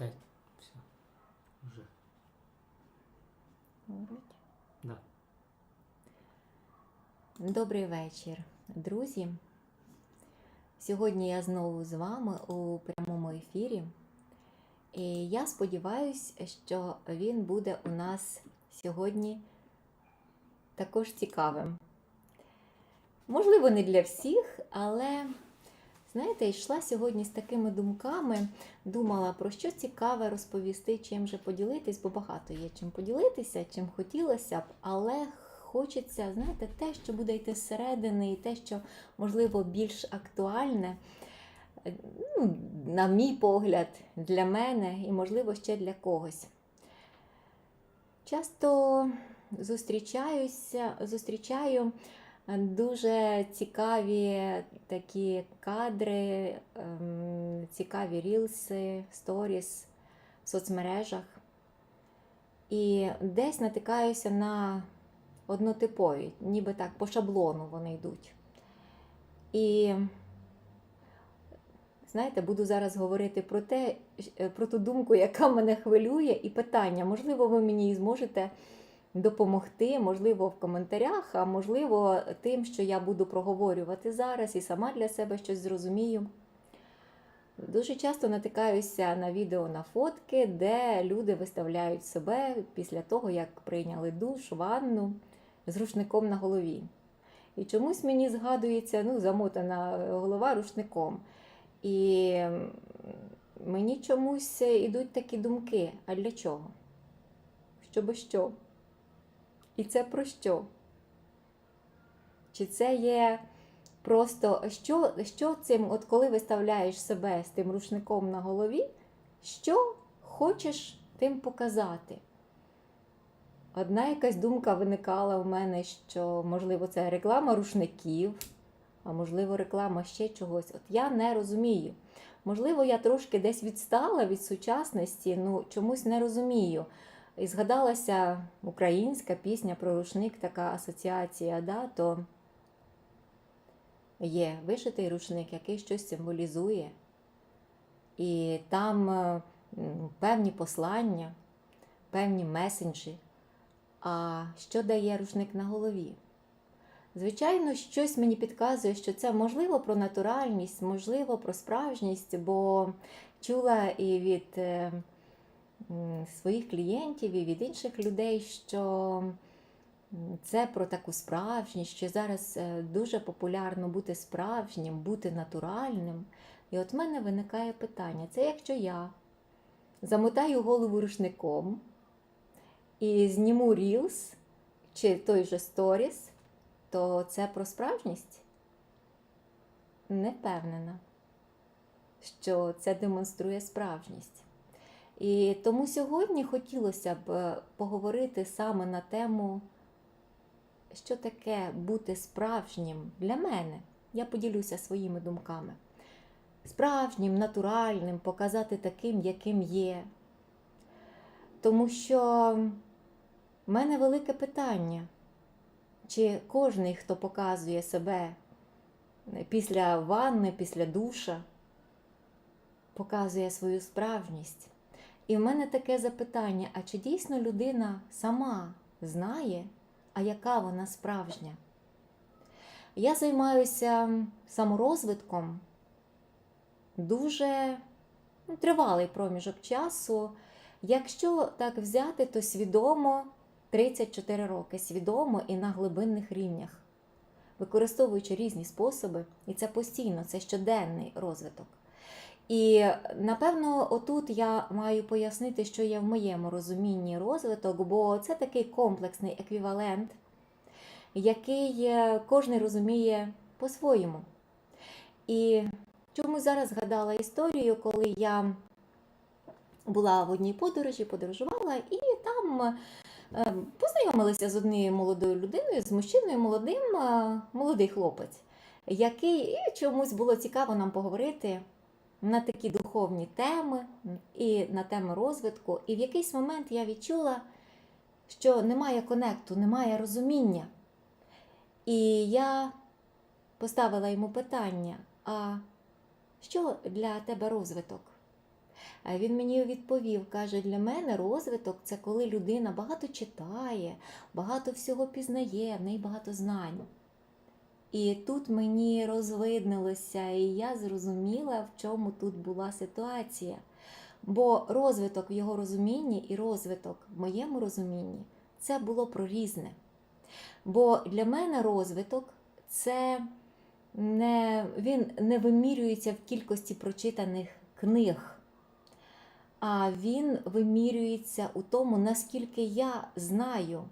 Та все. Вже. Говорить. Да. Добрий вечір, друзі. Сьогодні я знову з вами у прямому ефірі. І я сподіваюся, що він буде у нас сьогодні також цікавим. Можливо, не для всіх, але, знаєте, йшла сьогодні з такими думками, думала, про що цікаве розповісти, чим же поділитись, бо багато є чим поділитися, чим хотілося б, але хочеться, знаєте, те, що буде йти зсередини, і те, що, можливо, більш актуальне, ну, на мій погляд, для мене і, можливо, ще для когось. Часто зустрічаюся, зустрічаю дуже цікаві такі кадри, ем, цікаві рілси, сторіс в соцмережах. І десь натикаюся на однотипові, ніби так по шаблону вони йдуть. І знаєте, буду зараз говорити про те, е, про ту думку, яка мене хвилює, і питання. Можливо, ви мені зможете допомогти, можливо, в коментарях, а можливо, тим, що я буду проговорювати зараз і сама для себе щось зрозумію. Дуже часто натикаюся на відео на фотки, де люди виставляють себе після того, як прийняли душ, ванну з рушником на голові. І чомусь мені згадується ну, замотана голова рушником. І мені чомусь ідуть такі думки: а для чого? Щоби що? І це про що? Чи це є просто що, що цим, от коли виставляєш себе з тим рушником на голові, що хочеш тим показати? Одна якась думка виникала в мене, що, можливо, це реклама рушників, а можливо, реклама ще чогось. От я не розумію. Можливо, я трошки десь відстала від сучасності, ну чомусь не розумію. І згадалася українська пісня про рушник, така асоціація, да, то є вишитий рушник, який щось символізує. І там е, певні послання, певні месенджі. А що дає рушник на голові? Звичайно, щось мені підказує, що це можливо про натуральність, можливо, про справжність, бо чула і від е, своїх клієнтів, і від інших людей, що це про таку справжність, що зараз е, дуже популярно бути справжнім, бути натуральним. І от в мене виникає питання: це якщо я замотаю голову рушником і зніму Reels чи той же Stories, то це про справжність? Не впевнена, що це демонструє справжність. І тому сьогодні хотілося б е, поговорити саме на тему, що таке бути справжнім для мене. Я поділюся своїми думками. Справжнім, натуральним, показати таким, яким є. Тому що в мене велике питання, чи кожний, хто показує себе після ванни, після душа, показує свою справжність. І в мене таке запитання: а чи дійсно людина сама знає, а яка вона справжня? Я займаюся саморозвитком дуже ну, тривалий проміжок часу. Якщо так взяти, то свідомо 34 роки, свідомо і на глибинних рівнях, використовуючи різні способи, і це постійно, це щоденний розвиток. І напевно, отут я маю пояснити, що є в моєму розумінні розвиток, бо це такий комплексний еквівалент, який е, кожен розуміє по-своєму. І чому зараз згадала історію, коли я була в одній подорожі, подорожувала, і там е, познайомилася з однією молодою людиною, з мужчиною молодим, е, молодий хлопець, який і чомусь було цікаво нам поговорити на такі духовні теми і на тему розвитку. І в якийсь момент я відчула, що немає конекту, немає розуміння. І я поставила йому питання: а що для тебе розвиток? Він мені відповів, каже, для мене розвиток це коли людина багато читає, багато всього пізнає, в неї багато знань. І тут мені розвиднилося, і я зрозуміла, в чому тут була ситуація. Бо розвиток в його розумінні і розвиток в моєму розумінні це було про різне. Бо для мене розвиток це не, він не вимірюється в кількості прочитаних книг, а він вимірюється у тому, наскільки я знаю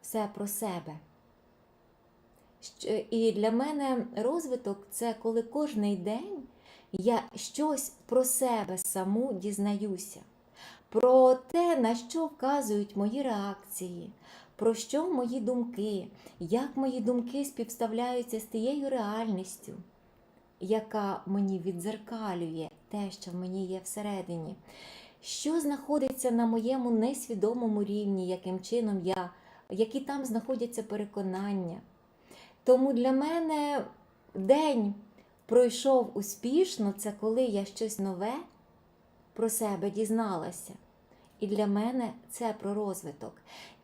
все про себе. Щ- І для мене розвиток це коли кожний день я щось про себе саму дізнаюся, про те, на що вказують мої реакції, про що мої думки, як мої думки співставляються з тією реальністю, яка мені віддзеркалює те, що в мені є всередині, що знаходиться на моєму несвідомому рівні, яким чином я, які там знаходяться переконання. Тому для мене день пройшов успішно, це коли я щось нове про себе дізналася. І для мене це про розвиток.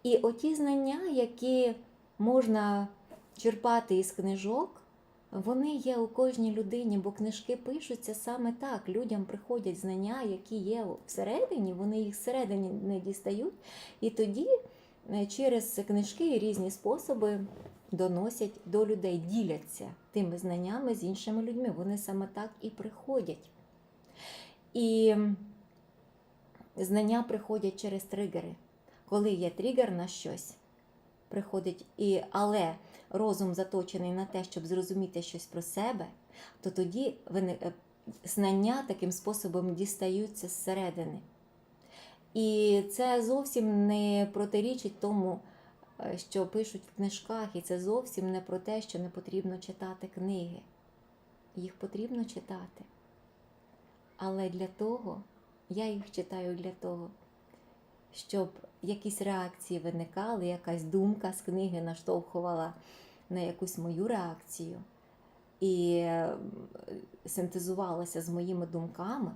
І оті знання, які можна черпати із книжок, вони є у кожній людині, бо книжки пишуться саме так. Людям приходять знання, які є всередині, вони їх всередині не дістають. І тоді е, через книжки і різні способи доносять до людей, діляться тими знаннями з іншими людьми. Вони саме так і приходять. І знання приходять через тригери. Коли є тригер на щось, приходить і але розум заточений на те, щоб зрозуміти щось про себе, то тоді е, знання таким способом дістаються зсередини. І це зовсім не протирічить тому, що пишуть в книжках, і це зовсім не про те, що не потрібно читати книги. Їх потрібно читати. Але для того, я їх читаю для того, щоб якісь реакції виникали, якась думка з книги наштовхувала на якусь мою реакцію і е, синтезувалася з моїми думками.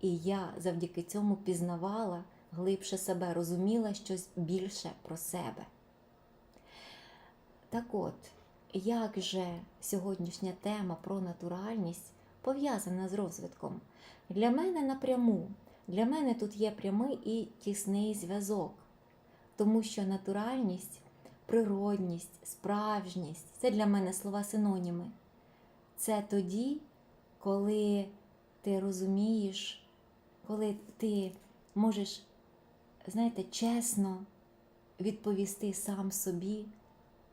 І я завдяки цьому пізнавала глибше себе, розуміла щось більше про себе. Так от, як же сьогоднішня тема про натуральність пов'язана з розвитком? Для мене напряму. Для мене тут є прямий і тісний зв'язок, тому що натуральність, природність, справжність це для мене слова синоніми. Це тоді, коли ти розумієш, коли ти можеш, знаєте, чесно відповісти сам собі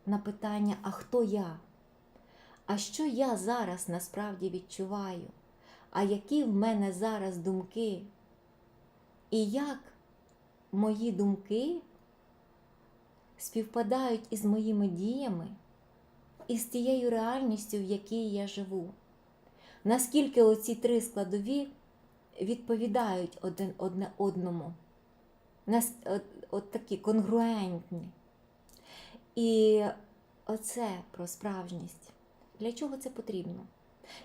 на питання, а хто я? А що я зараз насправді відчуваю? А які в мене зараз думки? І як мої думки співпадають із моїми діями і з тією реальністю, в якій я живу? Наскільки оці три складові відповідають один одне одному? Нас, от, от такі конгруентні. І оце про справжність. Для чого це потрібно?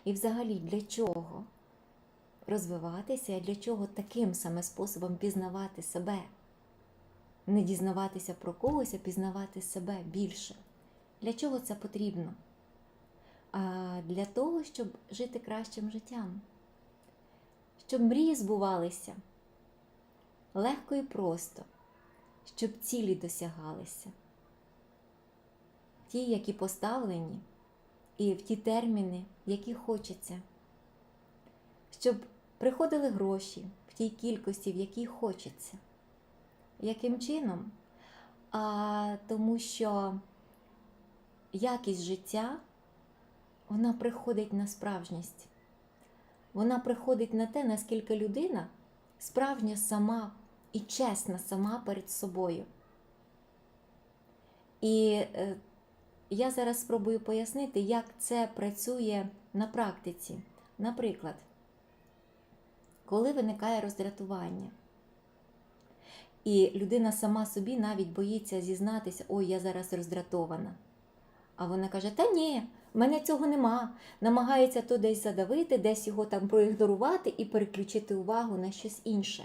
І взагалі для чого? розвиватися, для чого таким саме способом пізнавати себе. Не дізнаватися про когось, а пізнавати себе більше. Для чого це потрібно? А Для того, щоб жити кращим життям, щоб мрії збувалися легко і просто, щоб цілі досягалися. Ті, які поставлені, і в ті терміни, які хочеться. Щоб приходили гроші в тій кількості, в якій хочеться. Яким чином? А тому що якість життя вона приходить на справжність. Вона приходить на те, наскільки людина справжня сама і чесна сама перед собою. І е, я зараз спробую пояснити, як це працює на практиці. Наприклад, коли виникає роздратування. І людина сама собі навіть боїться зізнатися, ой, я зараз роздратована. А вона каже: Та ні, в мене цього нема. Намагається то десь задавити, десь його там проігнорувати і переключити увагу на щось інше.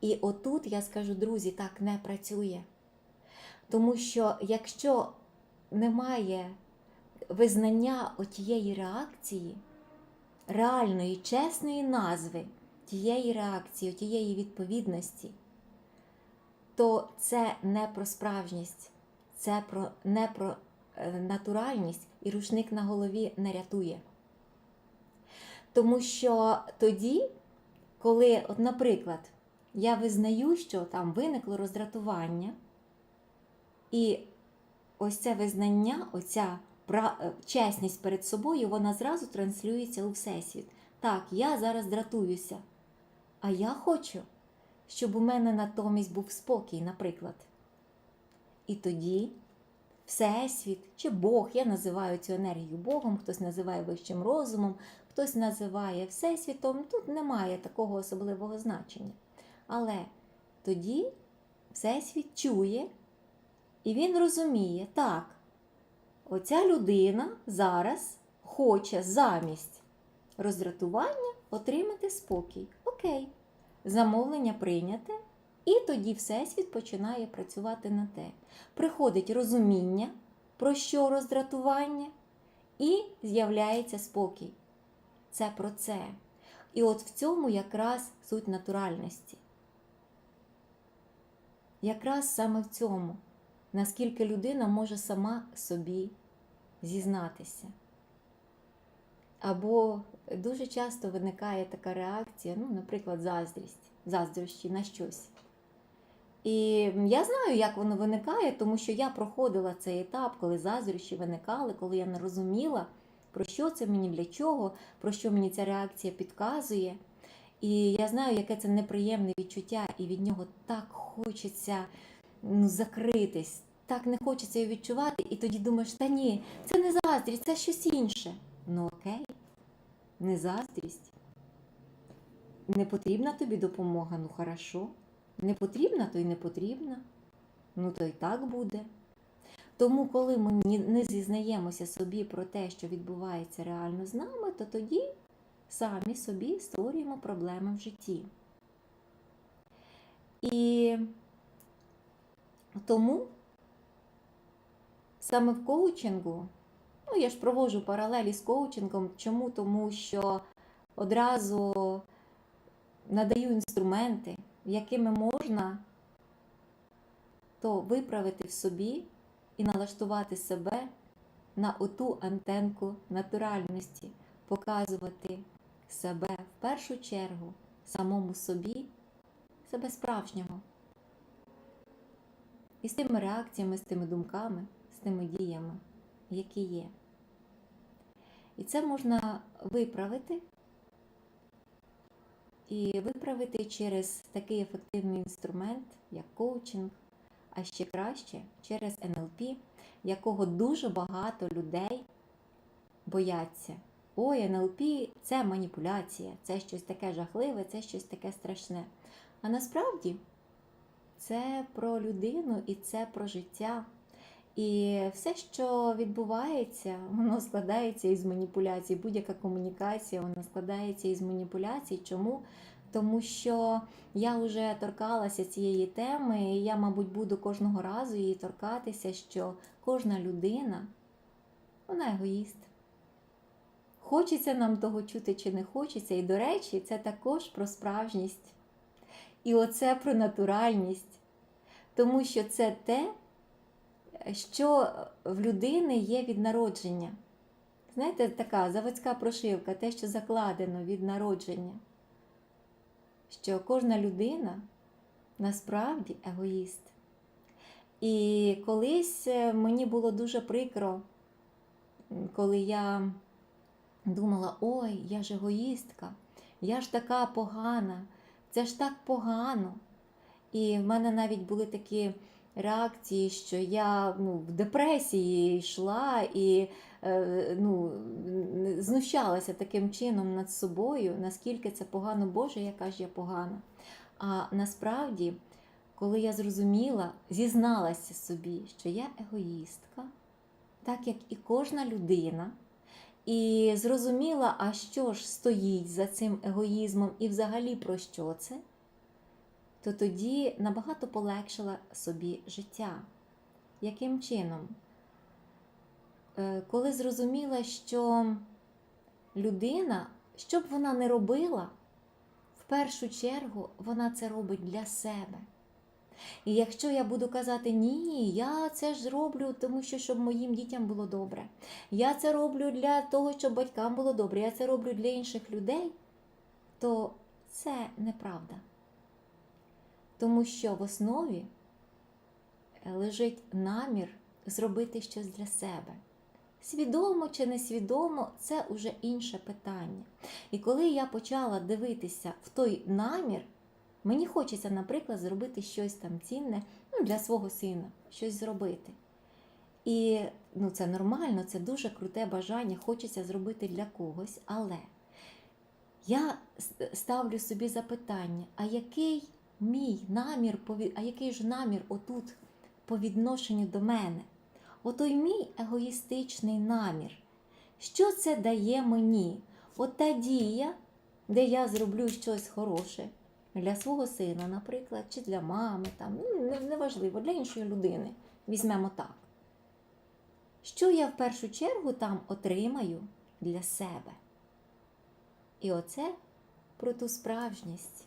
І отут я скажу, друзі, так не працює. Тому що якщо немає визнання отієї реакції, реальної, чесної назви тієї реакції, тієї відповідності, то це не про справжність, це про, не про е, натуральність, і рушник на голові не рятує. Тому що тоді, коли, от, наприклад, я визнаю, що там виникло роздратування, і ось це визнання, оця е, чесність перед собою, вона зразу транслюється у Всесвіт. Так, я зараз дратуюся, а я хочу, щоб у мене натомість був спокій, наприклад. І тоді Всесвіт чи Бог, я називаю цю енергію Богом, хтось називає вищим розумом, хтось називає Всесвітом. Тут немає такого особливого значення. Але тоді Всесвіт чує, і він розуміє, так, оця людина зараз хоче замість роздратування отримати спокій. Окей, замовлення прийняте, і тоді Всесвіт починає працювати на те. Приходить розуміння, про що роздратування, і з'являється спокій. Це про це. І от в цьому якраз суть натуральності. Якраз саме в цьому, наскільки людина може сама собі зізнатися. Або дуже часто виникає така реакція, ну, наприклад, заздрість, заздрощі на щось. І я знаю, як воно виникає, тому що я проходила цей етап, коли заздрощі виникали, коли я не розуміла, про що це мені, для чого, про що мені ця реакція підказує. І я знаю, яке це неприємне відчуття, і від нього так хочеться ну, закритись, так не хочеться його відчувати, і тоді думаєш, та ні, це не заздрість, це щось інше. Ну окей, не заздрість. Не потрібна тобі допомога, ну хорошо. Не потрібна, то й не потрібна. Ну то й так буде. Тому, коли ми не зізнаємося собі про те, що відбувається реально з нами, то тоді самі собі створюємо проблеми в житті. І тому саме в коучингу, ну я ж проводжу паралелі з коучингом. Чому? Тому що одразу надаю інструменти, якими можна то виправити в собі і налаштувати себе на оту антенку натуральності, показувати себе в першу чергу самому собі, себе справжнього. І з тими реакціями, з тими думками, з тими діями, які є. І це можна виправити і виправити через такий ефективний інструмент, як коучинг, а ще краще через НЛП, якого дуже багато людей бояться. Ой, НЛП це маніпуляція, це щось таке жахливе, це щось таке страшне. А насправді це про людину і це про життя. І все, що відбувається, воно складається із маніпуляцій. Будь-яка комунікація вона складається із маніпуляцій. Чому? Тому що я вже торкалася цієї теми, і я, мабуть, буду кожного разу її торкатися, що кожна людина, вона егоїст. Хочеться нам того чути чи не хочеться. І, до речі, це також про справжність. І оце про натуральність. Тому що це те, що в людини є від народження. Знаєте, така заводська прошивка, те, що закладено від народження. Що кожна людина насправді егоїст. І колись е, мені було дуже прикро, коли я думала, ой, я ж егоїстка, я ж така погана, це ж так погано. І в мене навіть були такі реакції, що я ну, в депресії йшла і е, ну, знущалася таким чином над собою, наскільки це погано, Боже, яка ж я погана. А насправді, коли я зрозуміла, зізналася собі, що я егоїстка, так як і кожна людина, і зрозуміла, а що ж стоїть за цим егоїзмом і взагалі про що це, то тоді набагато полегшила собі життя. Яким чином? Е, Коли зрозуміла, що людина, що б вона не робила, в першу чергу вона це робить для себе. І якщо я буду казати, ні, я це ж зроблю, тому що щоб моїм дітям було добре. Я це роблю для того, щоб батькам було добре, я це роблю для інших людей, то це неправда. Тому що в основі лежить намір зробити щось для себе. Свідомо чи несвідомо, це вже інше питання. І коли я почала дивитися в той намір, мені хочеться, наприклад, зробити щось там цінне ну, для свого сина, щось зробити. І ну, це нормально, це дуже круте бажання, хочеться зробити для когось, але я ставлю собі запитання: а який мій намір, а який ж намір отут по відношенню до мене? Отой мій егоїстичний намір. Що це дає мені? От та дія, де я зроблю щось хороше для свого сина, наприклад, чи для мами, там, ну, неважливо, для іншої людини. Візьмемо так. Що я в першу чергу там отримаю для себе? І оце про ту справжність,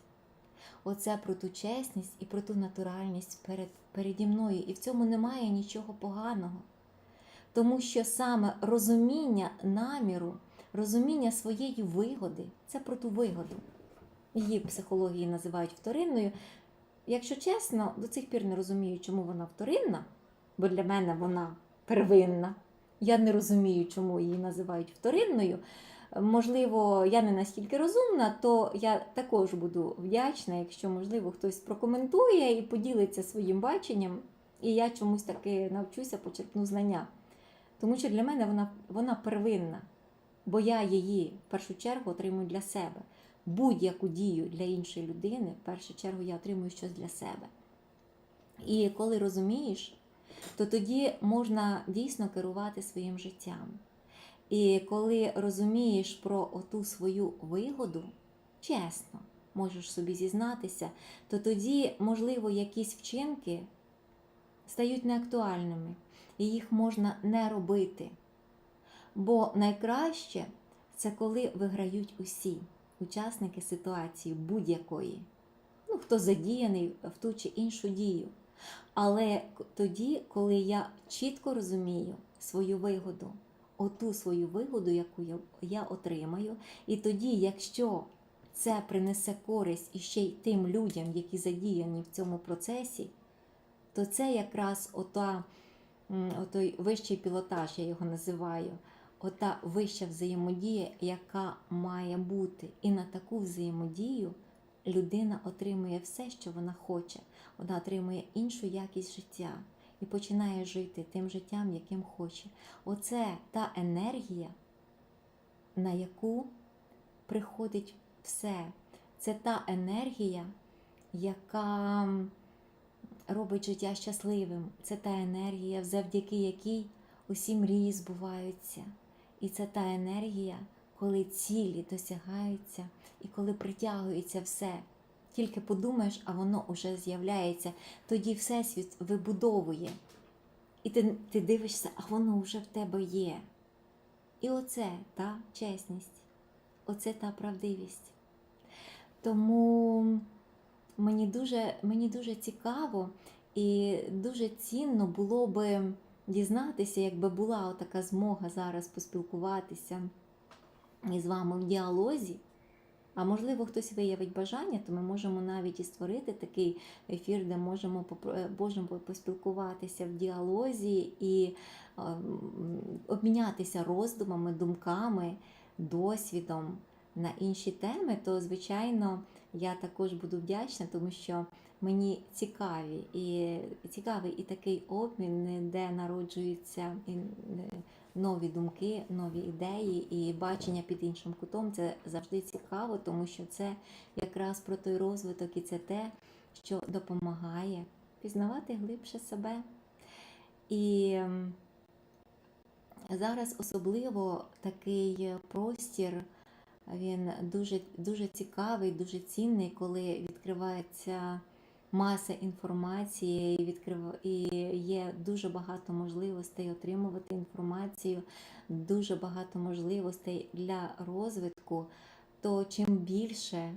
оце про ту чесність і про ту натуральність перед, переді мною. І в цьому немає нічого поганого. Тому що саме розуміння наміру, розуміння своєї вигоди це про ту вигоду. Її психології називають вторинною. Якщо чесно, до цих пір не розумію, чому вона вторинна, бо для мене вона первинна. Я не розумію, чому її називають вторинною. Можливо, я не настільки розумна, то я також буду вдячна, якщо, можливо, хтось прокоментує і поділиться своїм баченням, і я чомусь таки навчуся, почерпну знання. Тому що для мене вона, вона первинна, бо я її в першу чергу отримую для себе. Будь-яку дію для іншої людини, в першу чергу я отримую щось для себе. І коли розумієш, то тоді можна дійсно керувати своїм життям. І коли розумієш про оту свою вигоду, чесно можеш собі зізнатися, то тоді, можливо, якісь вчинки стають неактуальними, і їх можна не робити. Бо найкраще це коли виграють усі учасники ситуації будь-якої. Ну, хто задіяний в ту чи іншу дію. Але тоді, коли я чітко розумію свою вигоду, оту свою вигоду, яку я, отримаю, і тоді, якщо це принесе користь і ще й тим людям, які задіяні в цьому процесі, то це якраз ота, отой вищий пілотаж, я його називаю, ота вища взаємодія, яка має бути. І на таку взаємодію людина отримує все, що вона хоче. Вона отримує іншу якість життя і починає жити тим життям, яким хоче. Оце та енергія, на яку приходить все. Це та енергія, яка робить життя щасливим. Це та енергія, завдяки якій усі мрії збуваються. І це та енергія, коли цілі досягаються і коли притягується все. Тільки подумаєш, а воно вже з'являється. Тоді Всесвіт вибудовує. І ти, ти дивишся, а воно вже в тебе є. І оце та чесність, оце та правдивість. Тому мені дуже, мені дуже цікаво і дуже цінно було би дізнатися, якби була така змога зараз поспілкуватися із вами в діалозі. А можливо, хтось виявить бажання, то ми можемо навіть і створити такий ефір, де можемо попро- можемо поспілкуватися в діалозі і обмінятися роздумами, думками, досвідом на інші теми, то звичайно я також буду вдячна, тому що мені цікаві і цікавий і такий обмін, де народжуються і, е, нові думки, нові ідеї і бачення під іншим кутом. Це завжди цікаво, тому що це якраз про той розвиток і це те, що допомагає пізнавати глибше себе. І Зараз особливо такий простір, він дуже, дуже цікавий, дуже цінний, коли відкривається маса інформації, і, відкрив... і є дуже багато можливостей отримувати інформацію, дуже багато можливостей для розвитку, то чим більше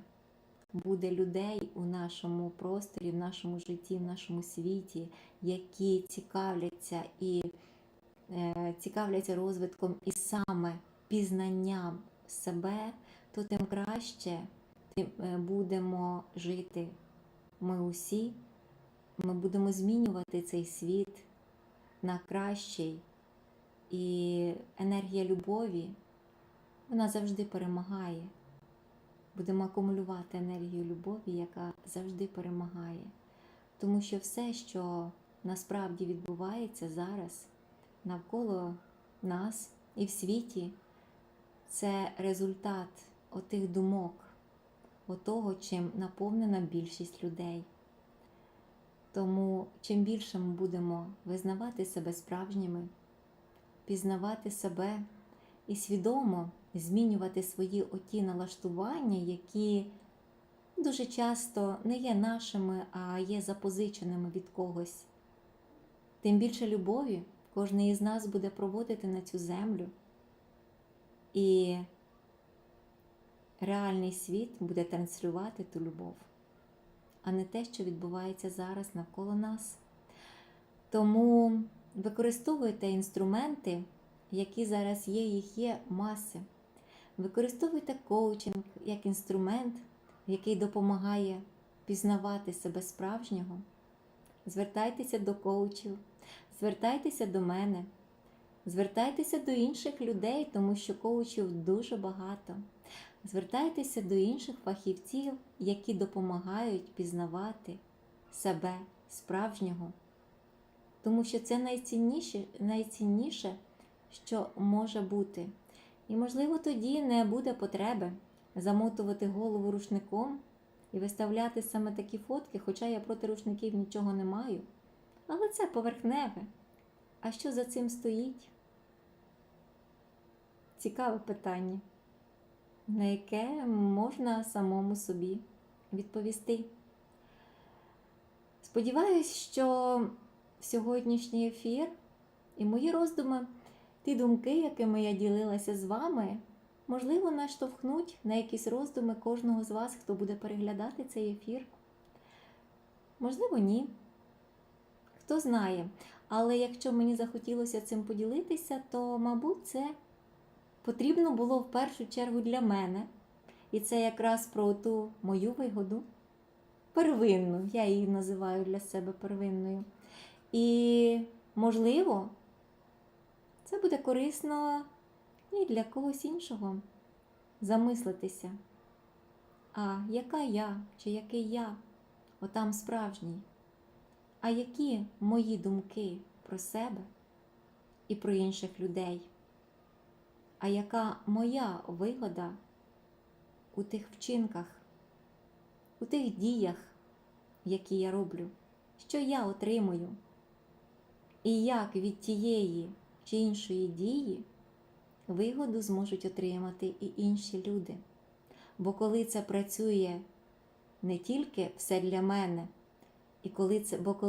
буде людей у нашому просторі, в нашому житті, в нашому світі, які цікавляться і е, цікавляться розвитком і саме пізнанням себе, то тим краще е, будемо жити ми усі. Ми будемо змінювати цей світ на кращий. І енергія любові, вона завжди перемагає. Будемо акумулювати енергію любові, яка завжди перемагає. Тому що все, що насправді відбувається зараз навколо нас і в світі, це результат отих думок, отого, чим наповнена більшість людей. Тому чим більше ми будемо визнавати себе справжніми, пізнавати себе і свідомо змінювати свої оті налаштування, які дуже часто не є нашими, а є запозиченими від когось. Тим більше любові кожен із нас буде проводити на цю землю, і реальний світ буде транслювати ту любов, а не те, що відбувається зараз навколо нас. Тому використовуйте інструменти, які зараз є, їх є маси. Використовуйте коучинг як інструмент, який допомагає пізнавати себе справжнього. Звертайтеся до коучів, звертайтеся до мене, звертайтеся до інших людей, тому що коучів дуже багато. Звертайтеся до інших фахівців, які допомагають пізнавати себе справжнього. Тому що це найцінніше, найцінніше, що може бути. І, можливо, тоді не буде потреби замотувати голову рушником і виставляти саме такі фотки, хоча я проти рушників нічого не маю. Але це поверхневе. А що за цим стоїть? Цікаве питання, на яке можна самому собі відповісти. Сподіваюсь, що сьогоднішній ефір і мої роздуми ті думки, якими я ділилася з вами, можливо, наштовхнуть на якісь роздуми кожного з вас, хто буде переглядати цей ефір. Можливо, ні. Хто знає. Але якщо мені захотілося цим поділитися, то, мабуть, це потрібно було в першу чергу для мене. І це якраз про ту мою вигоду. Первинну, я її називаю для себе первинною. І, можливо, це буде корисно і для когось іншого замислитися. А яка я чи який я, отам справжній? А які мої думки про себе і про інших людей? А яка моя вигода у тих вчинках, у тих діях, які я роблю, що я отримую? І як від тієї чи іншої дії вигоду зможуть отримати і інші люди. Бо коли це працює не тільки все для мене, і коли це, бо коли